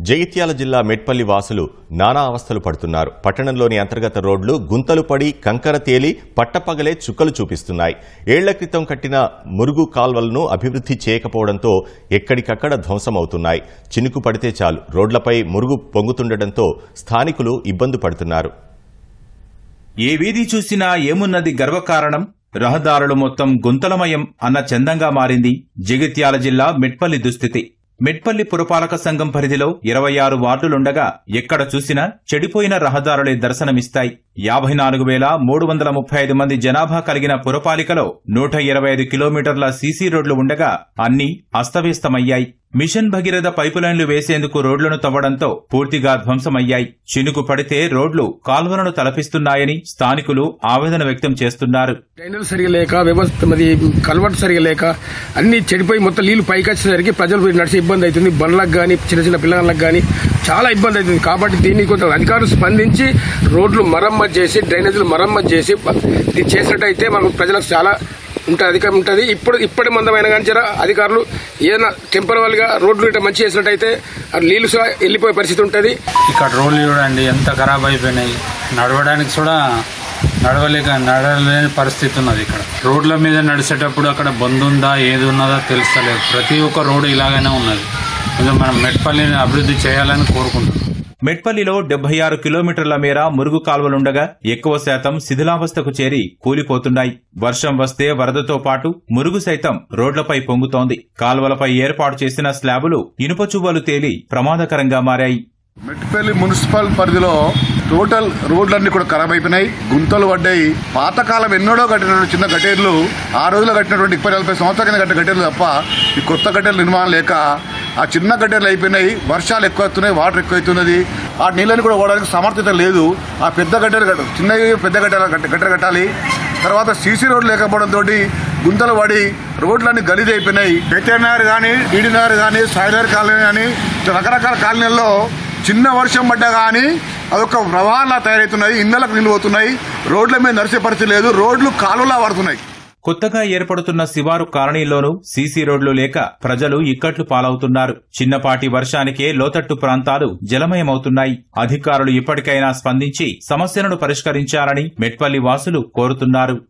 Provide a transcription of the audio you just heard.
జగిత్యాల జిల్లా మెట్పల్లి వాసులు నానా అవస్థలు పడుతున్నారు. పట్టణంలోని అంతర్గత రోడ్లు గుంతలు పడి కంకర తేలి పట్టపగలే చుక్కలు చూపిస్తున్నాయి. ఏళ్ళ క్రితం కట్టిన మురుగు కాల్వలను అభివృద్ధి చేయకపోవడంతో ఎక్కడికక్కడ ధ్వంసమవుతున్నాయి. చినుకు పడితే చాలు. రోడ్లపై మురుగు పొంగుతుండటంతో స్థానికులు ఇబ్బంది పడుతున్నారు. ఏ వీధి చూసినా ఏమున్నది గర్వకారణం? రహదారులు మొత్తం గుంతలమయం అన్న చందంగా మారింది జగిత్యాల జిల్లా మెట్పల్లి దుస్థితి. మెట్పల్లి పురపాలక సంఘం పరిధిలో ఇరవై ఆరు వార్డులుండగా ఎక్కడ చూసినా చెడిపోయిన రహదారులే దర్శనమిస్తాయి. యాభై నాలుగు వేల మూడు వందల ముప్పై ఐదు మంది జనాభా కలిగిన పురపాలికలో నూట ఇరవై ఐదు కిలోమీటర్ల సీసీ రోడ్లు ఉండగా అన్ని అస్తవ్యస్తమయ్యాయి. మిషన్ భగీరథ పైపులైన్లు వేసేందుకు రోడ్లను తవ్వడంతో పూర్తిగా ధ్వంసమయ్యాయి. చినుకు పడితే రోడ్లు కాల్వలను తలపిస్తున్నాయని స్థానికులు ఆవేదన వ్యక్తం చేస్తున్నారు. డ్రైనేజ్ సరిగా లేక వ్యవస్థ మరి కల్వర్ట్ సరిగా లేక అన్ని చెడిపోయి మొత్తం నీళ్ళు పైకి వచ్చేసరికి ప్రజలు నడిచే ఇబ్బంది అవుతుంది. బండ్లకు కానీ చిన్న చిన్న పిల్లలకు కానీ చాలా ఇబ్బంది అవుతుంది. కాబట్టి దీన్ని కొంచెం అధికారులు స్పందించి రోడ్లు మరమ్మతు చేసి డ్రైనేజీలు మరమ్మతు చేసి ఇది చేసినట్టయితే మనకు ప్రజలకు చాలా ఉంటుంది అధికారం ఉంటుంది. ఇప్పుడు ఇప్పటి మందమైన కానీ జర అధికారులు ఏదైనా టెంపరవరీగా రోడ్లు ఇట్లా మంచి చేసినట్టయితే నీళ్ళు నీళ్ళు వెళ్ళిపోయే పరిస్థితి ఉంటుంది. ఇక్కడ రోడ్లు చూడండి ఎంత ఖరాబ్ అయిపోయినాయి. నడవడానికి కూడా నడవలేక నడవలేని పరిస్థితి ఉన్నది ఇక్కడ. రోడ్ల మీద నడిచేటప్పుడు అక్కడ బంద్ ఉందా ఏది ఉన్నదా తెలుస్తలేదు. ప్రతి ఒక్క రోడ్డు ఇలాగనే ఉన్నది. కొంచెం మనం మెట్పల్లిని అభివృద్ధి చేయాలని కోరుకుంటున్నాం. మెట్పల్లిలో డెబ్బై ఆరు కిలోమీటర్ల మేర మురుగు కాల్వలుండగా ఎక్కువ శాతం శిథిలావస్థకు చేరి కూలిపోతున్నాయి. వర్షం వస్తే వరదతో పాటు మురుగు సైతం రోడ్లపై పొంగుతోంది. కాల్వలపై ఏర్పాటు చేసిన స్లాబులు ఇనుప చువ్వలు తేలి ప్రమాదకరంగా మారాయి. మెట్పల్లి మున్సిపల్ పరిధిలో టోటల్ రోడ్లన్నీ కూడా ఖరాబ్ అయిపోయినాయి. గుంతలు పడ్డాయి. పాతకాలం ఎన్నడో కట్టిన చిన్న గటేర్లు ఆ రోజుల్లో కట్టినటువంటి ముప్పై నలభై సంవత్సరాల కింద కట్టిన గటేర్లు తప్ప ఈ కొత్త గటేర్ల నిర్మాణం లేక ఆ చిన్న గడ్డలు అయిపోయినాయి వర్షాలు ఎక్కువ అవుతున్నాయి వాటర్ ఎక్కువ అవుతున్నది ఆ నీళ్ళని కూడా ఓడడానికి సమర్థత లేదు. ఆ పెద్ద గడ్డలు చిన్నవి పెద్ద గడ్డలు గడ్డలు కట్టాలి. తర్వాత సీసీ రోడ్లు లేకపోవడంతో గుంతలు పడి రోడ్లన్నీ గలీజ్ అయిపోయినాయి. వెటర్నర్ కానీ ఈడినర్ కానీ సాయినగర్ కాలనీ కానీ రకరకాల కాలనీల్లో చిన్న వర్షం పడ్డా కానీ అదొక ప్రవాహంలా తయారవుతున్నాయి. ఇళ్ళకు నీళ్ళు అవుతున్నాయి రోడ్ల మీద నడిచే పరిస్థితి లేదు. రోడ్లు కాలువలా పడుతున్నాయి కొత్తగా ఏర్పడుతున్న శివారు కాలనీలోనూ సీసీ రోడ్లు లేక ప్రజలు ఇక్కట్లు పాలవుతున్నారు. చిన్నపాటి వర్షానికే లోతట్టు ప్రాంతాలు జలమయమవుతున్నాయి. అధికారులు ఇప్పటికైనా స్పందించి సమస్యలను పరిష్కరించాలని మెట్పల్లి వాసులు కోరుతున్నారు.